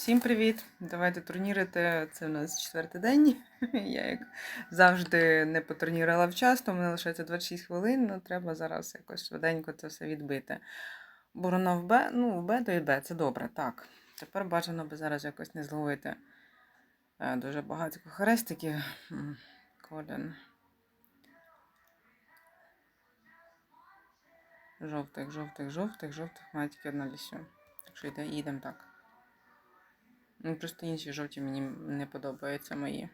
Всім привіт! Давайте турнірити. Це у нас четвертий день. Я як завжди не потурнірила вчасно, мене лишається 26 хвилин, але треба зараз якось швиденько це все відбити. Борона в Б, ну, в Б то і Б, це добре, так. Тепер бажано би зараз якось не зловити е, дуже багато хрестиків. Колін. Жовтих, жовтих, жовтих, жовтих, має тільки одна лісю. Так що йде, їдемо так. Ну, просто інші жовті мені не подобаються мої.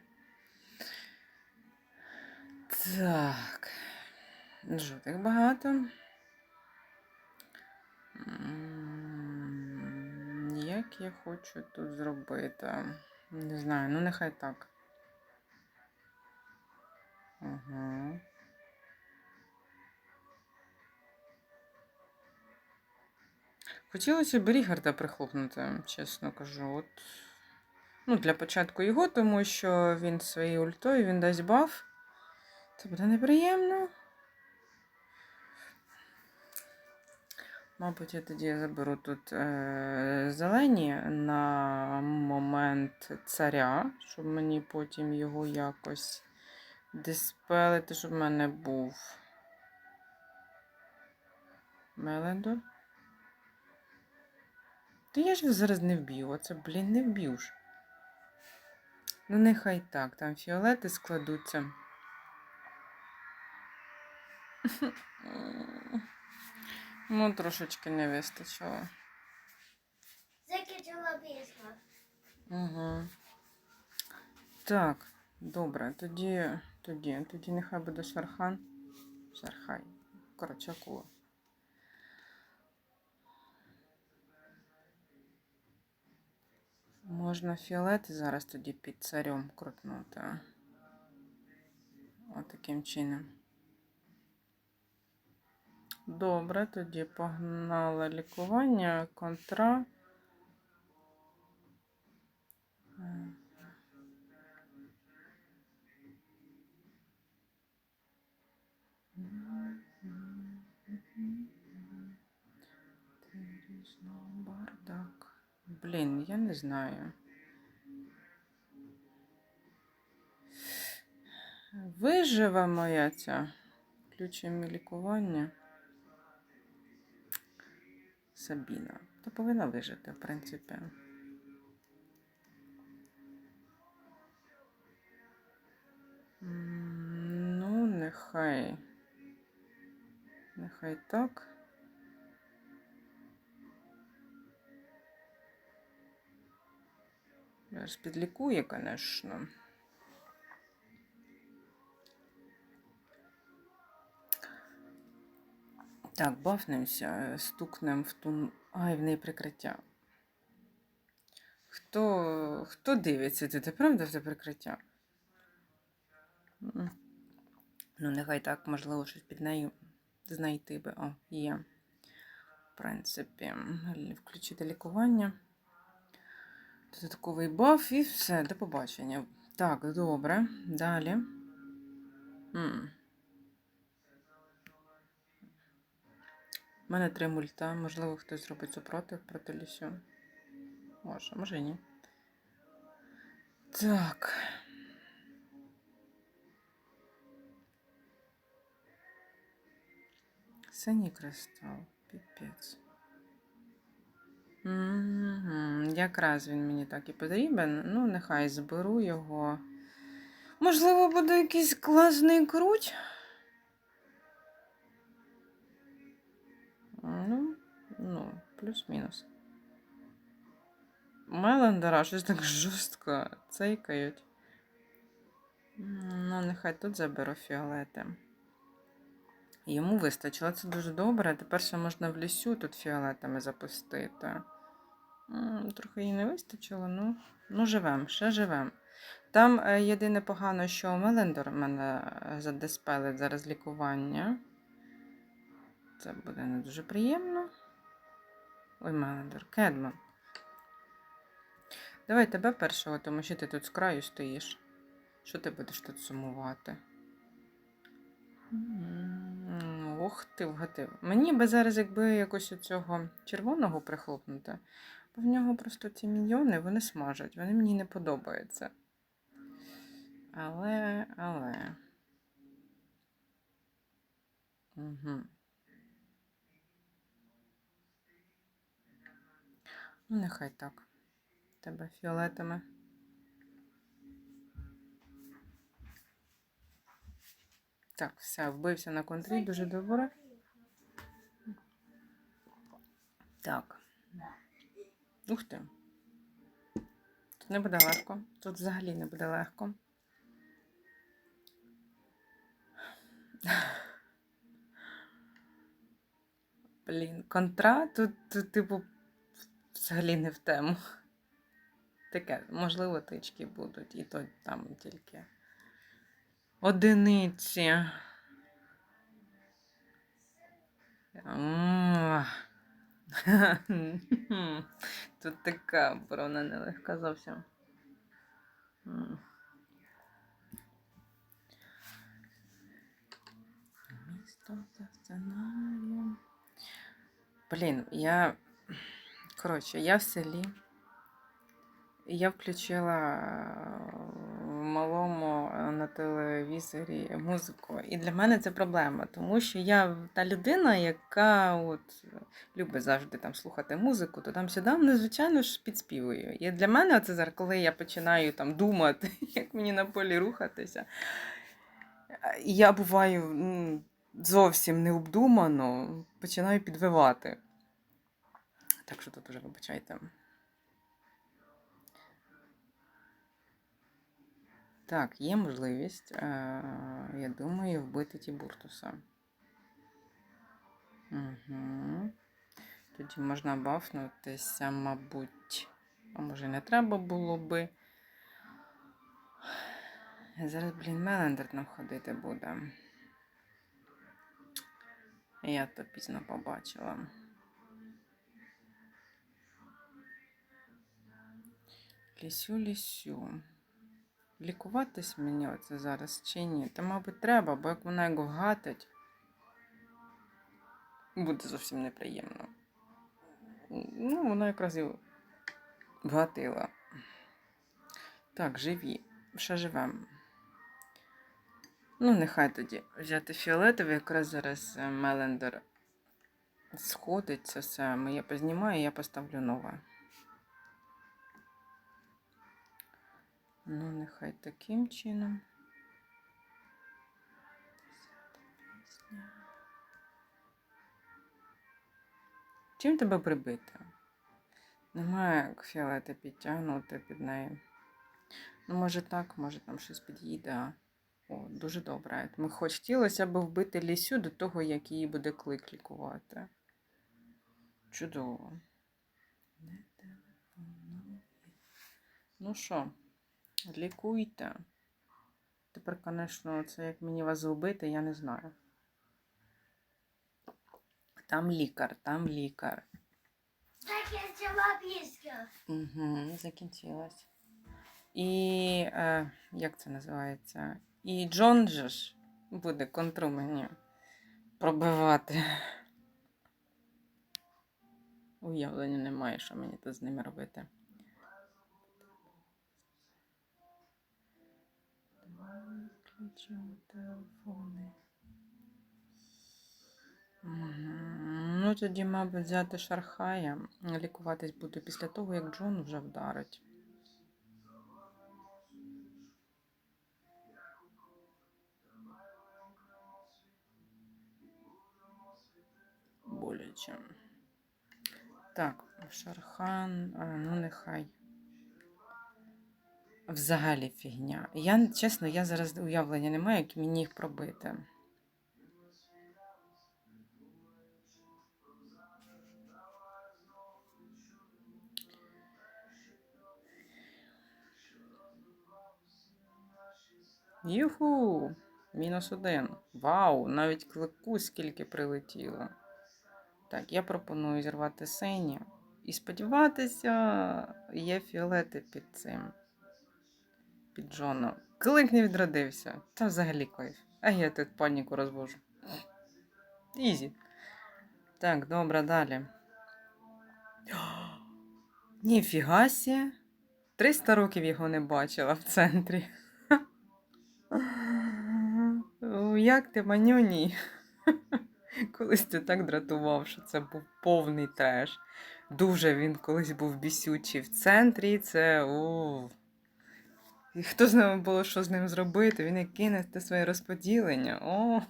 Так. Жовтих багато. Як я хочу тут зробити? Не знаю, ну нехай так. Угу. Хотілося б Рігарда прихлопнути, чесно кажу. От. Ну, для початку його, тому що він своєю ультою він дасть баф. Це буде неприємно. Мабуть, я тоді заберу тут е- зелені на момент царя, щоб мені потім його якось диспелити, щоб в мене був Мелендор. Та я ж його зараз не вб'ю. Оце, блін, не вб'ю ж. Ну, нехай так, там фіолети складуться. Ну, трошечки не вистачило. Закінчила пісня. Угу. Так, добре, тоді, тоді, тоді нехай буде шархан. Шархай. Коротше, акула. Можна фіолети зараз тоді під царем крутнути. Отаким чином. Добре, тоді погнала лікування, контра. Блін, я не знаю. Виживе моя ця включимо лікування. Сабіна. Та повинна вижити, в принципі. Ну, нехай. Нехай так. Ж підлікує, звісно. Так, бафнемося, стукнем в ту. Ай, в неї прикриття. Хто, хто дивиться туди, правда, в це прикриття? Ну, нехай так, можливо, щось під нею знайти би. О, є. В принципі, включити лікування. Додатковий баф і все, до побачення. Так, добре. Далі. У мене три мульта. Можливо, хтось зробить супротив проти лісю. Може, може і ні. Так. Синій кристал. Піпець. Якраз він мені так і потрібен. Ну, нехай зберу його. Можливо, буде якийсь класний круть. Ну, ну, плюс-мінус. Мелендера щось так жорстко цейкають. Ну, нехай тут заберу фіолети. Йому вистачило, це дуже добре. Тепер ще можна в лісю тут фіолетами запустити. Трохи їй не вистачило, ну, ну живем, ще живем. Там е, єдине погано, що Мелендор мене е, задиспелить зараз лікування. Це буде не дуже приємно. Ой, Мелендор, Кедман. Давай тебе першого, тому що ти тут з краю стоїш. Що ти будеш тут сумувати? Ох ти, вгатив. Мені би зараз, якби якось оцього червоного прихлопнути, в нього просто ці міньйони, вони смажать, вони мені не подобаються. Але, але. Угу. Ну, нехай так. Тебе фіолетами. Так, все, вбився на контрі, дуже добре. Так. Ух ти. Тут не буде легко. Тут взагалі не буде легко. Блін, контра тут, тут, типу, взагалі не в тему. Таке, можливо, тички будуть, і то там тільки одиниці. М. Тут така оборона нелегка зовсім. Місто за сценарієм. Блін, я. Коротше, я в селі. Я включила е, малому е, на телевізорі музику. І для мене це проблема, тому що я та людина, яка от любить завжди там слухати музику, то там сюди, звичайно ж, підспівую. І для мене це зараз, коли я починаю там думати, як мені на полі рухатися. е, Я буваю зовсім необдумано, починаю підвивати. Так що тут уже вибачайте. Так, є можливість, я думаю, вбити Тібуртуса. Угу. Тоді можна бафнутися, мабуть. А може не треба було би. Зараз, блін, Мелендер нам ходити буде. Я то пізно побачила. Лісю, лісю. Лікуватись мені оце зараз чи ні? Та, мабуть, треба, бо як вона його гатить, буде зовсім неприємно. Ну, вона якраз і вгатила. Так, живі. Ще живемо. Ну, нехай тоді взяти фіолетовий, якраз зараз е, Мелендер сходиться все. Ми я познімаю, я поставлю нове. Ну, нехай таким чином. Чим тебе прибити? Немає як фіолети підтягнути під неї. Ну, може так, може там щось під'їде. О, дуже добре. Ми хотілося б вбити лісю до того, як її буде клик лікувати. Чудово. Ну що? Лікуйте. Тепер, звісно, це як мені вас вбити, я не знаю. Там лікар, там лікар. Так я взяла пісню. Угу, закінчилась. І е, як це називається? І Джон же ж буде контру мені пробивати. Уявлення немає, що мені тут з ними робити. Включимо телефони. Мгм. Ну, тоді, мабуть, взяти Шархая. Лікуватись буду після того, як Джон вже вдарить. Боляче. Так, Шархан, ну нехай. Взагалі фігня. Я, чесно, я зараз уявлення не маю, як мені їх пробити. Юху! Мінус один. Вау! Навіть клику скільки прилетіло. Так, я пропоную зірвати сині. І сподіватися, є фіолети під цим. Під Джоном. Клик не відродився. Та взагалі кайф. А я тут паніку розвожу. Ізі. Так, добре, далі. Ніфіга сі. 300 років його не бачила в центрі. Як ти, манюні? Колись ти так дратував, що це був повний треш. Дуже він колись був бісючий в центрі. Це о. І хто з ним було, що з ним зробити? Він як кине те своє розподілення. О.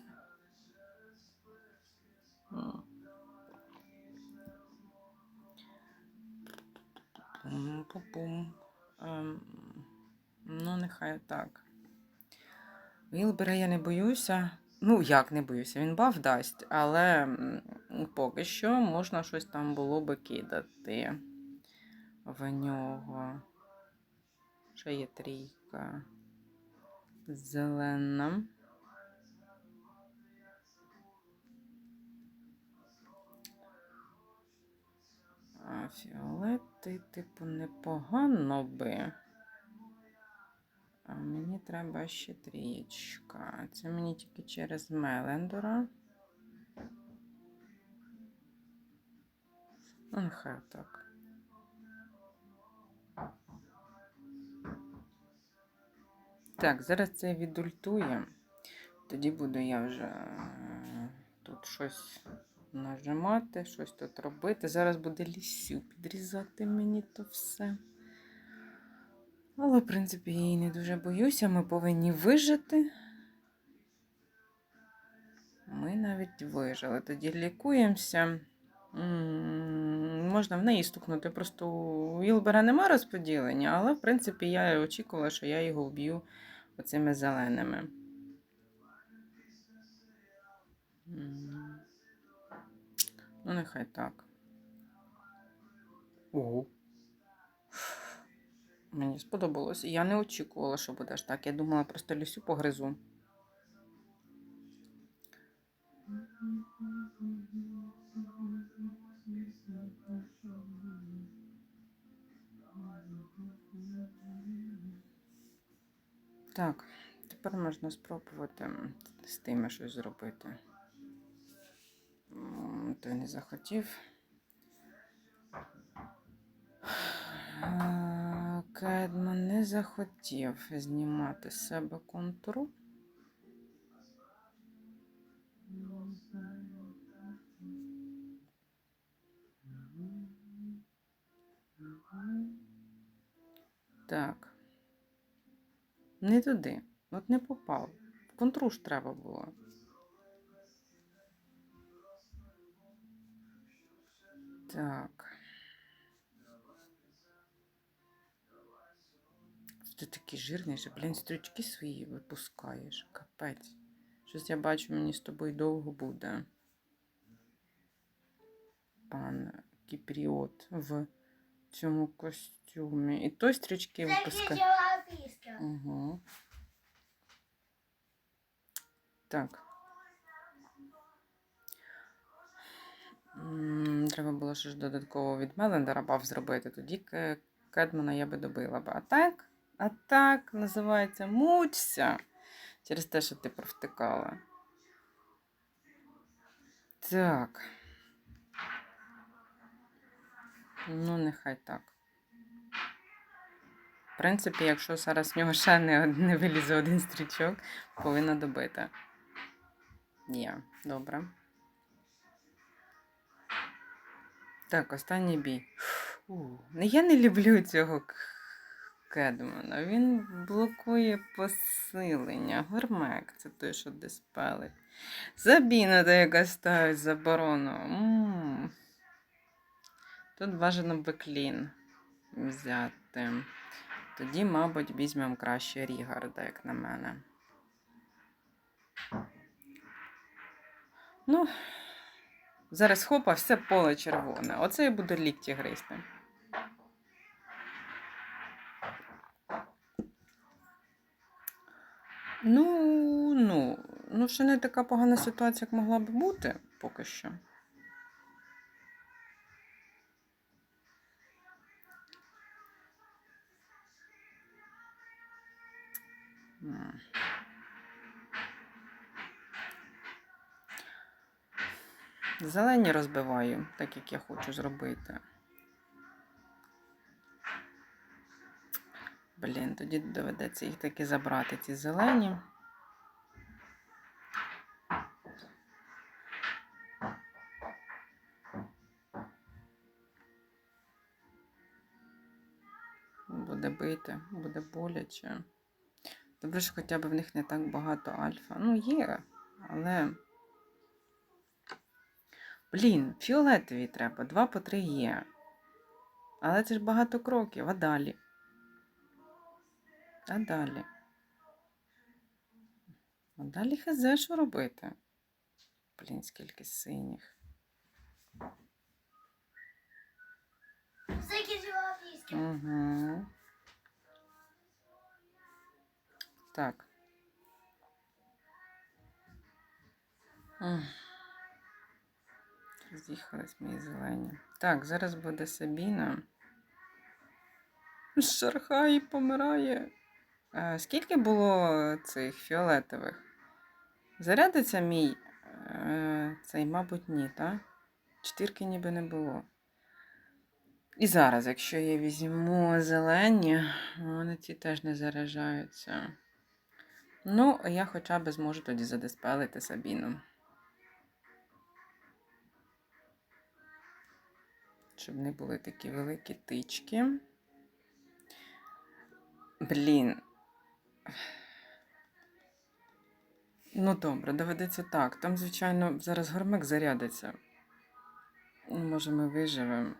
Пум-пум-пум. Ем, Ну, нехай так. Вілбера я не боюся. Ну, як не боюся, він баф дасть, але поки що можна щось там було би кидати в нього. Ще є трійка. Зелена. А фіолети, типу, непогано би. А мені треба ще трієчка. Це мені тільки через Мелендора. Ну, нехай так. Так, зараз це відультує. Тоді буду я вже е, тут щось нажимати, щось тут робити. Зараз буде лісю підрізати мені то все. Але, в принципі, я її не дуже боюся. Ми повинні вижити. Ми навіть вижили. Тоді лікуємося. Можна в неї стукнути. Просто у Вілбера нема розподілення, але, в принципі, я очікувала, що я його вб'ю оцими зеленими. Ну, нехай так. Ого. Мені сподобалось. Я не очікувала, що буде ж так. Я думала, просто лісю погризу. Так, тепер можна спробувати з тими щось зробити. Той не захотів. Кедман не захотів знімати з себе контуру. Так. Не туди. От не попав. В контру ж треба було. Так. Ти такий жирний, що, блін, стрічки свої випускаєш. Капець. Щось я бачу, мені з тобою довго буде. Пан Кіпріот в цьому костюмі. І той стрічки випускає. Угу. Так. Треба було ж додатково від Мелендера баф зробити. Тоді Кедмана я би добила б. А так, а так називається мучся. Через те, що ти провтикала. Так. Ну, нехай так. В принципі, якщо зараз в нього ще не, не вилізе один стрічок, повинна добити. Є, добре. Так, останній бій. У, ну я не люблю цього Кедмана. Він блокує посилення. Гормек це той, що диспелить. Забіна, та яка ставить заборону. м Тут бажано беклін взяти. Тоді, мабуть, візьмемо краще Рігарда, як на мене. Ну, зараз хопа, все поле червоне. Оце я буду лікті гризти. Ну, ну, ну, ще не така погана ситуація, як могла би бути поки що. Зелені розбиваю, так як я хочу зробити. Блін, тоді доведеться їх таки забрати, ці зелені. Буде бити, буде боляче. Добре, що хоча б в них не так багато альфа. Ну, є, але. Блін, фіолетові треба, два по три є. Але це ж багато кроків, а далі. А далі. А далі хз, що робити? Блін, скільки синіх. Угу. Так. Роз'їхались мої зелені. Так, зараз буде Сабіна. Шархай помирає. Е, скільки було цих фіолетових? Зарядиться мій е, цей, мабуть, ні, так? Чотирки ніби не було. І зараз, якщо я візьму зелені, вони ці теж не заряджаються. Ну, я хоча б зможу тоді задиспелити Сабіну. Щоб не були такі великі тички. Блін. Ну, добре, доведеться так. Там, звичайно, зараз гормек зарядиться. Може, ми виживемо.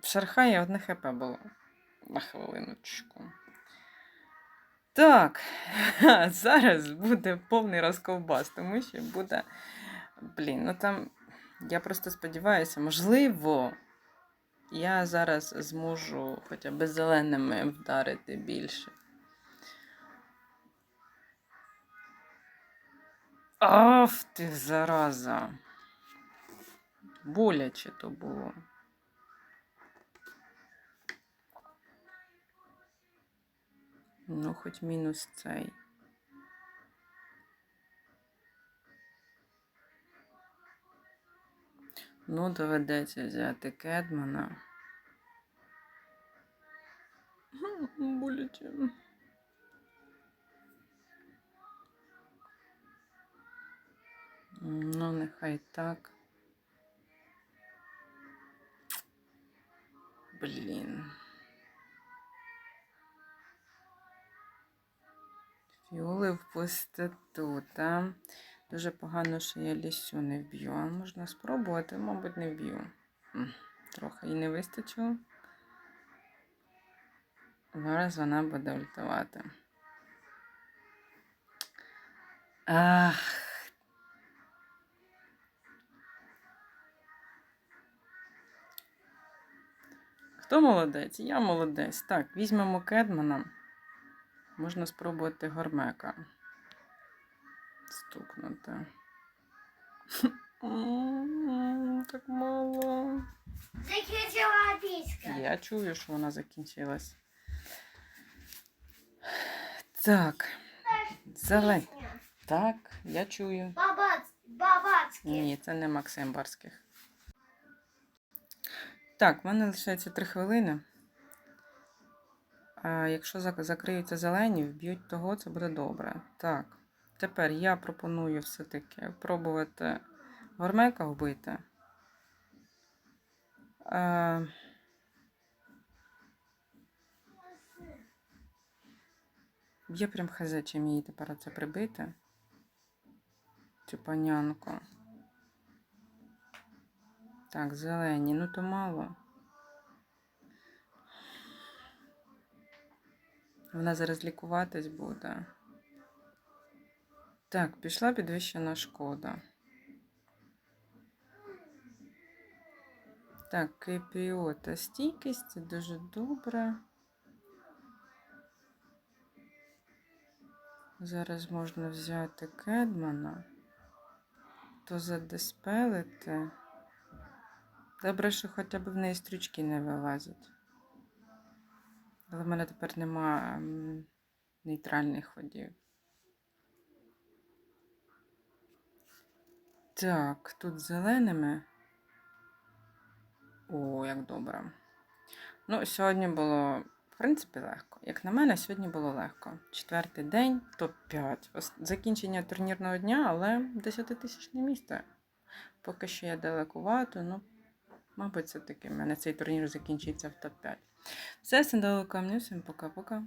В Шархаї одне хп було. На хвилиночку. Так, зараз буде повний розковбас, тому що буде. Блін, ну там. Я просто сподіваюся, можливо, я зараз зможу хоча б зеленими вдарити більше. Аф ти зараза. Боляче то було. Ну, хоч мінус цей. Ну, доведеться взяти Кедмана. Боляче. Ну, нехай так. Блін. Фіоли в пустоту, та? Дуже погано, що я лісю не вб'ю. А можна спробувати, мабуть, не вб'ю. Трохи і не вистачило. Зараз вона буде ультувати. Ах. Хто молодець? Я молодець. Так, візьмемо Кедмана. Можна спробувати гормека. Стукнути. Так мало. Дела близкие. Я чую, що вона закінчилась. Так. Зелень. Так, я чую. Бабац, бабацкие. Ні, це не Максим Барських. Так, в мене лишається 3 хвилини. Якщо закриються зелені, вб'ють того, це буде добре. Так. Тепер я пропоную все-таки пробувати гормека вбити. Є прям чим її тепер це прибити. Цю панянку. Так, зелені, ну то мало. Вона зараз лікуватись буде. Так, пішла підвищена шкода. Так, КПО та стійкість дуже добре. Зараз можна взяти Кедмана, то задиспелити. Добре, що хоча б в неї стрічки не вилазять. Але в мене тепер нема нейтральних ходів. Так, тут зеленими. О, як добре. Ну, сьогодні було, в принципі, легко. Як на мене, сьогодні було легко. Четвертий день, топ-5. Ос- Закінчення турнірного дня, але 10-тисячне місце. Поки що я далекувато, ну, мабуть, все-таки в мене цей турнір закінчиться в топ-5. Все, всім до камню, всім пока-пока.